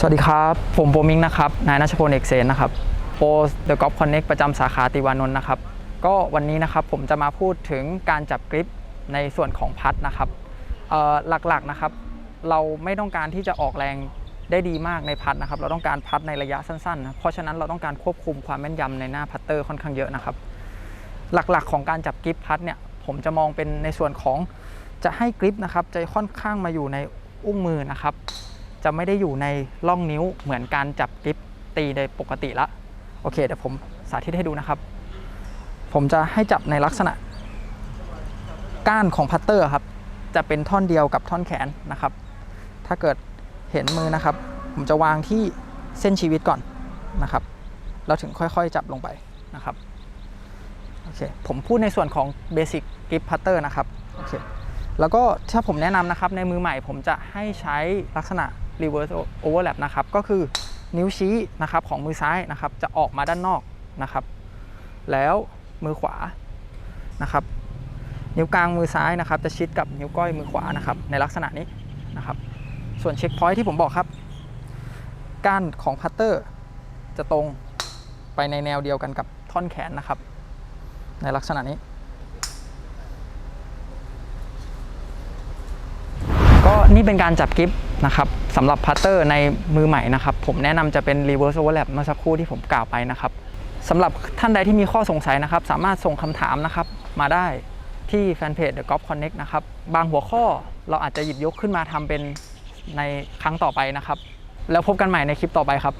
สวัสดีครับ ผมโปมิงนะครับ นายนัชพลเอกเสนนะครับโปรเดอะกอล์ฟคอนเน็กประจำสาขาติวานนท์นะครับ ก็วันนี้นะครับผมจะมาพูดถึงการจับกริปในส่วนของพัดนะครับหลักๆนะครับ เราไม่ต้องการที่จะออกแรงได้ดีมากในพัดนะครับ เราต้องการพัดในระยะสั้นๆนะเพราะฉะนั้นเราต้องการควบคุมความแม่นยำในหน้าพัตเตอร์ค่อนข้างเยอะนะครับ หลักๆของการจับกริปพัดเนี่ยผมจะมองเป็นในส่วนของจะให้กริปนะครับจะค่อนข้างมาอยู่ในอุ้งมือนะครับ จะไม่ได้อยู่ในร่องนิ้วเหมือนการจับกริปตีโดยปกติละโอเคเดี๋ยวผมสาธิตให้ดูนะครับ ผมจะให้จับในลักษณะ ก้านของพัตเตอร์ครับ จะเป็นท่อนเดียวกับท่อนแขนนะครับ ถ้าเกิดเห็นมือนะครับ ผมจะวางที่เส้นชีวิตก่อนนะครับแล้วถึงค่อยๆจับลงไปนะครับโอเคผมพูดในส่วนของ Basic Grip Putter นะครับโอเคแล้วก็ถ้าผมแนะนำนะครับในมือใหม่ผมจะให้ใช้ลักษณะ reverse overlap นะครับ ก็คือนิ้วชี้นะครับของมือซ้ายนะครับ จะออกมาด้านนอกนะครับ แล้วมือขวานะครับ นิ้วกลางมือซ้ายนะครับ จะชิดกับนิ้วก้อยมือขวานะครับ ในลักษณะนี้นะครับ ส่วนเช็คพอยท์ที่ผมบอกครับก้านของพัตเตอร์จะตรงไปในแนวเดียวกันกับท่อนแขนนะครับ ในลักษณะนี้ ก็นี่เป็นการจับกิฟ นะครับสำหรับพัตเตอร์ในมือใหม่นะครับ ผมแนะนำจะเป็น reverse overlap เมื่อสักครู่ที่ผมกล่าวไปนะครับสำหรับท่านใดที่มีข้อสงสัยนะครับ สามารถส่งคำถามนะครับ มาได้ที่แฟนเพจ The Golf Connect นะครับ บางหัวข้อเราอาจจะหยิบยกขึ้นมาทำเป็นในครั้งต่อไปนะครับ แล้วพบกันใหม่ในคลิปต่อไปครับ